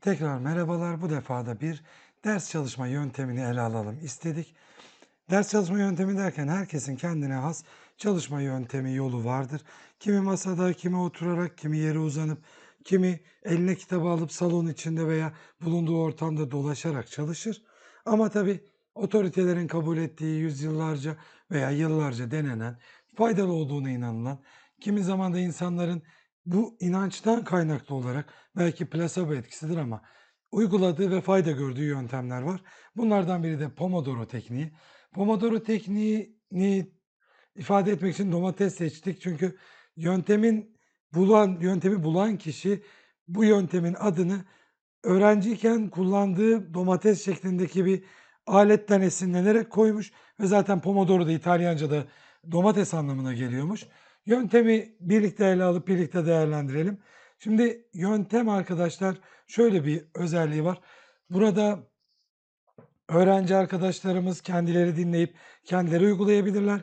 Tekrar merhabalar. Bu defa da bir ders çalışma yöntemini ele alalım istedik. Ders çalışma yöntemi derken herkesin kendine has çalışma yöntemi yolu vardır. Kimi masada, kimi oturarak, kimi yere uzanıp, kimi eline kitabı alıp salon içinde veya bulunduğu ortamda dolaşarak çalışır. Ama tabii otoritelerin kabul ettiği yüzyıllarca veya yıllarca denenen, faydalı olduğuna inanılan, kimi zaman da insanların bu inançtan kaynaklı olarak belki plasebo etkisidir ama uyguladığı ve fayda gördüğü yöntemler var. Bunlardan biri de Pomodoro tekniği. Pomodoro tekniğini ifade etmek için domates seçtik. Çünkü yöntemin bulan yöntemi bulan kişi bu yöntemin adını öğrenciyken kullandığı domates şeklindeki bir aletten esinlenerek koymuş ve zaten Pomodoro da İtalyanca'da domates anlamına geliyormuş. Yöntemi birlikte ele alıp birlikte değerlendirelim. Şimdi yöntem arkadaşlar şöyle bir özelliği var. Burada öğrenci arkadaşlarımız kendileri dinleyip kendileri uygulayabilirler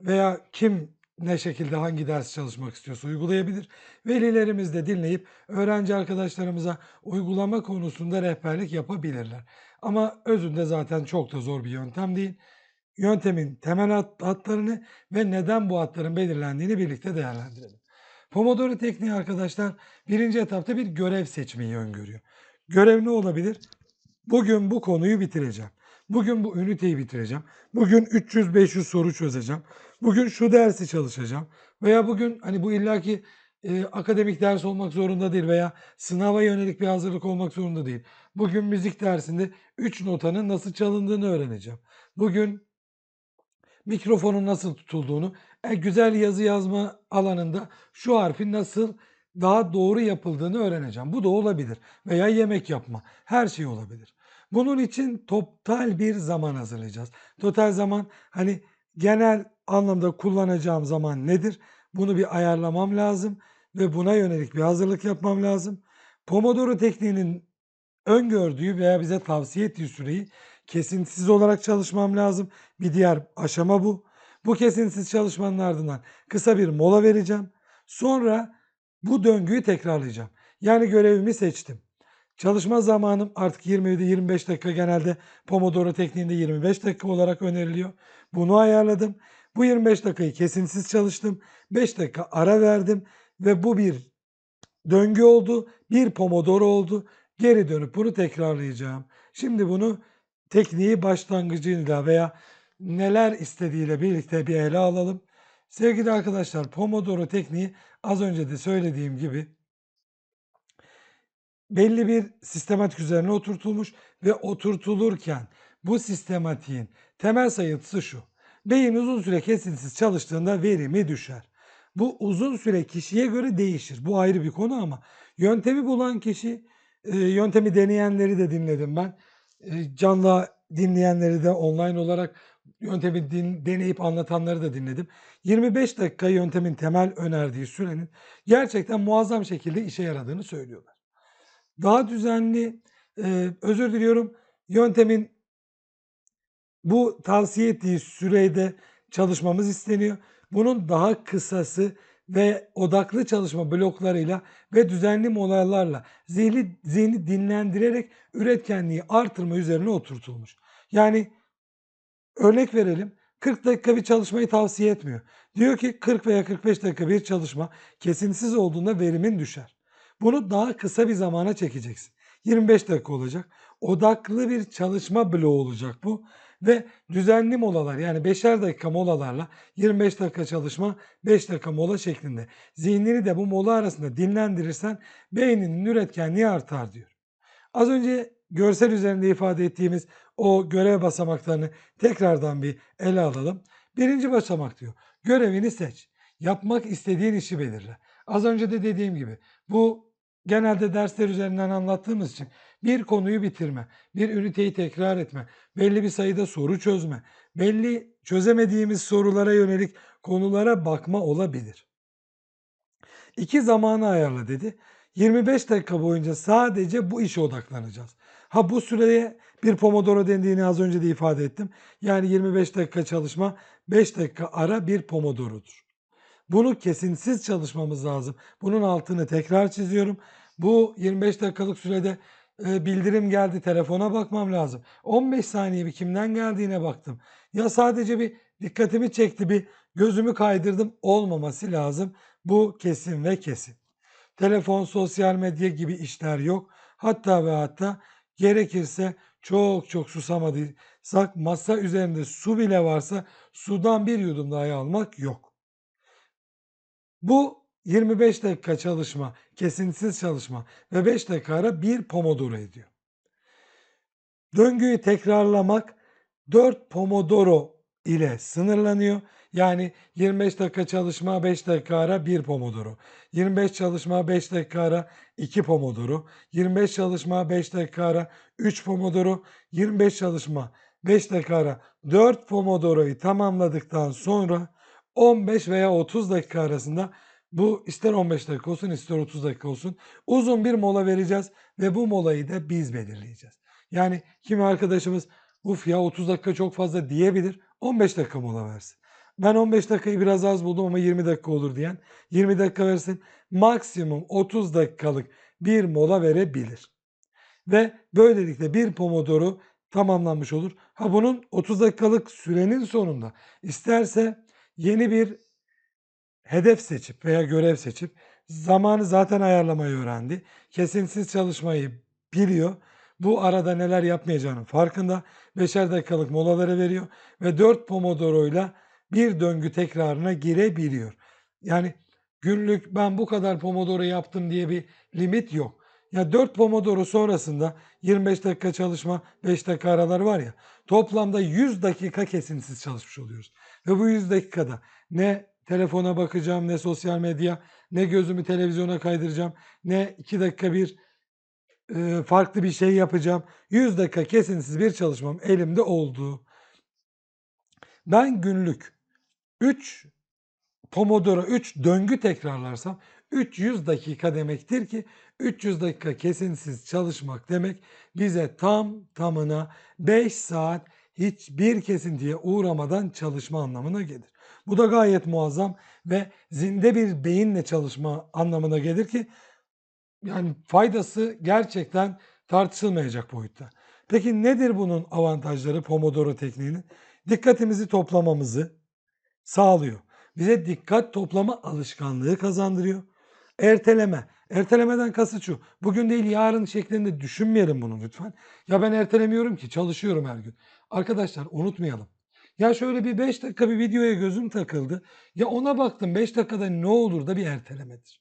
veya kim ne şekilde hangi ders çalışmak istiyorsa uygulayabilir. Velilerimiz de dinleyip öğrenci arkadaşlarımıza uygulama konusunda rehberlik yapabilirler. Ama özünde zaten çok da zor bir yöntem değil. Yöntemin temel hat- hatlarını ve neden bu hatların belirlendiğini birlikte değerlendirelim. Pomodoro tekniği arkadaşlar birinci etapta bir görev seçmeyi öngörüyor. Görev ne olabilir? Bugün bu konuyu bitireceğim. Bugün bu üniteyi bitireceğim. Bugün 300-500 soru çözeceğim. Bugün şu dersi çalışacağım. Veya bugün hani bu illaki e, akademik ders olmak zorunda değil veya sınava yönelik bir hazırlık olmak zorunda değil. Bugün müzik dersinde 3 notanın nasıl çalındığını öğreneceğim. Bugün mikrofonun nasıl tutulduğunu, e, güzel yazı yazma alanında şu harfin nasıl daha doğru yapıldığını öğreneceğim. Bu da olabilir. Veya yemek yapma. Her şey olabilir. Bunun için total bir zaman hazırlayacağız. Total zaman hani genel anlamda kullanacağım zaman nedir? Bunu bir ayarlamam lazım ve buna yönelik bir hazırlık yapmam lazım. Pomodoro tekniğinin öngördüğü veya bize tavsiye ettiği süreyi kesintisiz olarak çalışmam lazım. Bir diğer aşama bu. Bu kesintisiz çalışmanın ardından kısa bir mola vereceğim. Sonra bu döngüyü tekrarlayacağım. Yani görevimi seçtim. Çalışma zamanım artık 27-25 dakika genelde Pomodoro tekniğinde 25 dakika olarak öneriliyor. Bunu ayarladım. Bu 25 dakikayı kesintisiz çalıştım. 5 dakika ara verdim ve bu bir döngü oldu. Bir Pomodoro oldu. Geri dönüp bunu tekrarlayacağım. Şimdi bunu tekniği başlangıcıyla veya neler istediğiyle birlikte bir ele alalım. Sevgili arkadaşlar Pomodoro tekniği az önce de söylediğim gibi belli bir sistematik üzerine oturtulmuş ve oturtulurken bu sistematiğin temel sayıntısı şu. Beyin uzun süre kesintisiz çalıştığında verimi düşer. Bu uzun süre kişiye göre değişir. Bu ayrı bir konu ama yöntemi bulan kişi, e, yöntemi deneyenleri de dinledim ben. Canlı dinleyenleri de online olarak yöntemi din, deneyip anlatanları da dinledim. 25 dakika yöntemin temel önerdiği sürenin gerçekten muazzam şekilde işe yaradığını söylüyorlar. Daha düzenli, e, özür diliyorum, yöntemin bu tavsiye ettiği sürede çalışmamız isteniyor. Bunun daha kısası ve odaklı çalışma bloklarıyla ve düzenli molalarla zihni, zihni dinlendirerek üretkenliği artırma üzerine oturtulmuş. Yani örnek verelim 40 dakika bir çalışmayı tavsiye etmiyor. Diyor ki 40 veya 45 dakika bir çalışma kesintisiz olduğunda verimin düşer. Bunu daha kısa bir zamana çekeceksin. 25 dakika olacak. Odaklı bir çalışma bloğu olacak bu ve düzenli molalar yani 5'er dakika molalarla 25 dakika çalışma 5 dakika mola şeklinde zihnini de bu mola arasında dinlendirirsen beyninin üretkenliği artar diyor. Az önce görsel üzerinde ifade ettiğimiz o görev basamaklarını tekrardan bir ele alalım. Birinci basamak diyor. Görevini seç. Yapmak istediğin işi belirle. Az önce de dediğim gibi bu genelde dersler üzerinden anlattığımız için bir konuyu bitirme, bir üniteyi tekrar etme, belli bir sayıda soru çözme, belli çözemediğimiz sorulara yönelik konulara bakma olabilir. İki zamanı ayarla dedi. 25 dakika boyunca sadece bu işe odaklanacağız. Ha bu süreye bir Pomodoro dendiğini az önce de ifade ettim. Yani 25 dakika çalışma, 5 dakika ara bir Pomodoro'dur. Bunu kesintisiz çalışmamız lazım. Bunun altını tekrar çiziyorum. Bu 25 dakikalık sürede e, bildirim geldi, telefona bakmam lazım. 15 saniye bir kimden geldiğine baktım. Ya sadece bir dikkatimi çekti, bir gözümü kaydırdım olmaması lazım. Bu kesin ve kesin. Telefon, sosyal medya gibi işler yok. Hatta ve hatta gerekirse çok çok susamadıysak masa üzerinde su bile varsa sudan bir yudum dahi almak yok. Bu 25 dakika çalışma, kesintisiz çalışma ve 5 dakika ara bir pomodoro ediyor. Döngüyü tekrarlamak 4 pomodoro ile sınırlanıyor. Yani 25 dakika çalışma, 5 dakika ara 1 pomodoro. 25 çalışma, 5 dakika ara 2 pomodoro. 25 çalışma, 5 dakika ara 3 pomodoro. 25 çalışma, 5 dakika ara 4 pomodoroyu tamamladıktan sonra 15 veya 30 dakika arasında bu ister 15 dakika olsun ister 30 dakika olsun uzun bir mola vereceğiz ve bu molayı da biz belirleyeceğiz. Yani kimi arkadaşımız uf ya 30 dakika çok fazla diyebilir 15 dakika mola versin. Ben 15 dakikayı biraz az buldum ama 20 dakika olur diyen 20 dakika versin. Maksimum 30 dakikalık bir mola verebilir. Ve böylelikle bir pomodoro tamamlanmış olur. Ha bunun 30 dakikalık sürenin sonunda isterse yeni bir hedef seçip veya görev seçip zamanı zaten ayarlamayı öğrendi. Kesintisiz çalışmayı biliyor. Bu arada neler yapmayacağının farkında. 5'er dakikalık molaları veriyor ve 4 pomodoro ile bir döngü tekrarına girebiliyor. Yani günlük ben bu kadar pomodoro yaptım diye bir limit yok. Ya 4 pomodoro sonrasında 25 dakika çalışma, 5 dakika aralar var ya. Toplamda 100 dakika kesintisiz çalışmış oluyoruz. Ve bu 100 dakikada ne telefona bakacağım, ne sosyal medya, ne gözümü televizyona kaydıracağım, ne 2 dakika bir e, farklı bir şey yapacağım. 100 dakika kesintisiz bir çalışmam elimde oldu. Ben günlük 3 pomodoro 3 döngü tekrarlarsam 300 dakika demektir ki 300 dakika kesintisiz çalışmak demek bize tam tamına 5 saat hiçbir kesintiye uğramadan çalışma anlamına gelir. Bu da gayet muazzam ve zinde bir beyinle çalışma anlamına gelir ki yani faydası gerçekten tartışılmayacak boyutta. Peki nedir bunun avantajları Pomodoro tekniğinin? Dikkatimizi toplamamızı sağlıyor. Bize dikkat toplama alışkanlığı kazandırıyor. Erteleme. Ertelemeden kasıt şu. Bugün değil yarın şeklinde düşünmeyelim bunu lütfen. Ya ben ertelemiyorum ki çalışıyorum her gün. Arkadaşlar unutmayalım. Ya şöyle bir 5 dakika bir videoya gözüm takıldı. Ya ona baktım 5 dakikada ne olur da bir ertelemedir.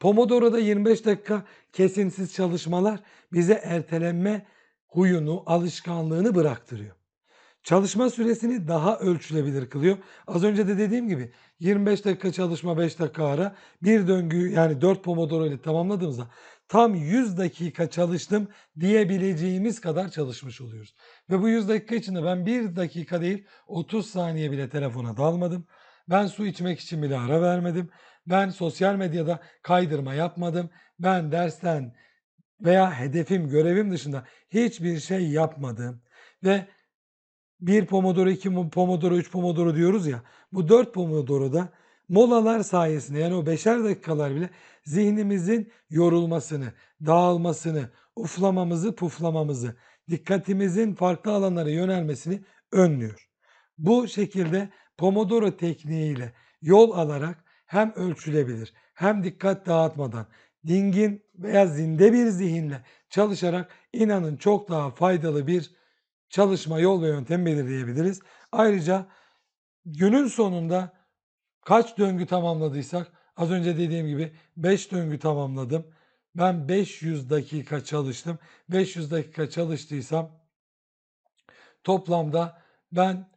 Pomodoro'da 25 dakika kesintisiz çalışmalar bize ertelenme huyunu, alışkanlığını bıraktırıyor. Çalışma süresini daha ölçülebilir kılıyor. Az önce de dediğim gibi 25 dakika çalışma 5 dakika ara bir döngüyü yani 4 pomodoro ile tamamladığımızda tam 100 dakika çalıştım diyebileceğimiz kadar çalışmış oluyoruz. Ve bu 100 dakika içinde ben 1 dakika değil 30 saniye bile telefona dalmadım. Ben su içmek için bile ara vermedim. Ben sosyal medyada kaydırma yapmadım. Ben dersten veya hedefim, görevim dışında hiçbir şey yapmadım. Ve bir pomodoro, iki pomodoro, üç pomodoro diyoruz ya. Bu dört pomodoroda molalar sayesinde yani o beşer dakikalar bile zihnimizin yorulmasını, dağılmasını, uflamamızı, puflamamızı, dikkatimizin farklı alanlara yönelmesini önlüyor. Bu şekilde pomodoro tekniğiyle yol alarak hem ölçülebilir hem dikkat dağıtmadan dingin veya zinde bir zihinle çalışarak inanın çok daha faydalı bir çalışma yol ve yöntem belirleyebiliriz. Ayrıca günün sonunda kaç döngü tamamladıysak az önce dediğim gibi 5 döngü tamamladım. Ben 500 dakika çalıştım. 500 dakika çalıştıysam toplamda ben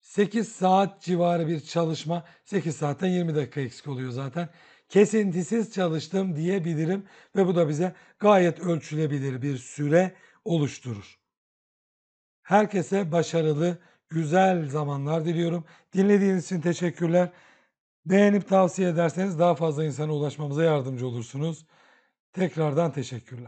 8 saat civarı bir çalışma, 8 saatten 20 dakika eksik oluyor zaten. Kesintisiz çalıştım diyebilirim ve bu da bize gayet ölçülebilir bir süre oluşturur. Herkese başarılı, güzel zamanlar diliyorum. Dinlediğiniz için teşekkürler. Beğenip tavsiye ederseniz daha fazla insana ulaşmamıza yardımcı olursunuz. Tekrardan teşekkürler.